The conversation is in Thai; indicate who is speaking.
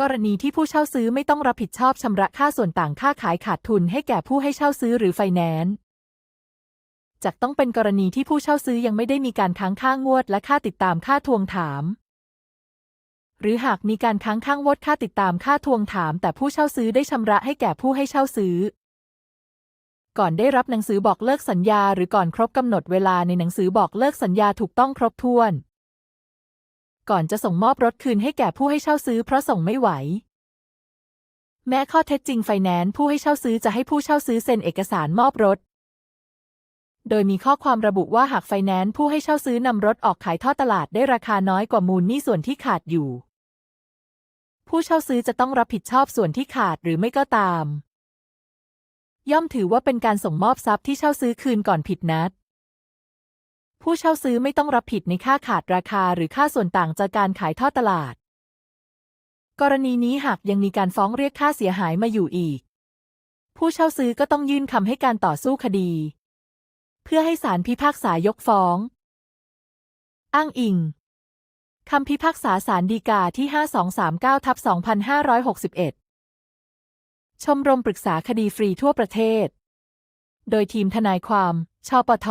Speaker 1: กรณีที่ผู้เช่าซื้อไม่ต้องรับผิดชอบชำระค่าส่วนต่างค่าขายขาดทุนให้แก่ผู้ให้เช่าซื้อหรือไฟแนนซ์จะต้องเป็นกรณีที่ผู้เช่าซื้อยังไม่ได้มีการค้างค่างวดและค่าติดตามค่าทวงถาม หรือหากมีการค้างค่างวดค่าติดตามค่าทวงถาม แต่ผู้เช่าซื้อได้ชำระให้แก่ผู้ให้เช่าซื้อ ก่อนได้รับหนังสือบอกเลิกสัญญา หรือก่อนครบกำหนดเวลาในหนังสือบอกเลิกสัญญาถูกต้องครบถ้วน ก่อนจะส่งมอบรถคืนให้แก่ผู้ให้เช่าซื้อเพราะส่งไม่ไหว แม้ข้อเท็จจริงไฟแนนซ์ผู้ให้เช่าซื้อจะให้ผู้เช่าซื้อเซ็นเอกสารมอบรถ โดยมีข้อความระบุว่าหากไฟแนนซ์ผู้ให้เช่าซื้อนำรถออกขายท่อตลาดได้ราคาน้อยกว่ามูลหนี้ส่วนที่ขาดอยู่ ผู้เช่าซื้อจะต้องรับผิดชอบส่วนที่ขาดหรือไม่ก็ตาม ย่อมถือว่าเป็นการส่งมอบทรัพย์ที่เช่าซื้อคืนก่อนผิดนัด ผู้เช่าซื้อไม่ต้องรับผิดในค่าขาดราคาหรือค่าส่วนต่างจากการขายทอดตลาด กรณีนี้หากยังมีการฟ้องเรียกค่าเสียหายมาอยู่อีก ผู้เช่าซื้อก็ต้องยื่นคำให้การต่อสู้คดี เพื่อให้ศาลพิพากษายกฟ้อง อ้างอิงคำพิพากษาศาลฎีกาที่ 5239ทับ2561 ชมรมปรึกษาคดีฟรีทั่วประเทศ โดยทีมทนายความ ชปท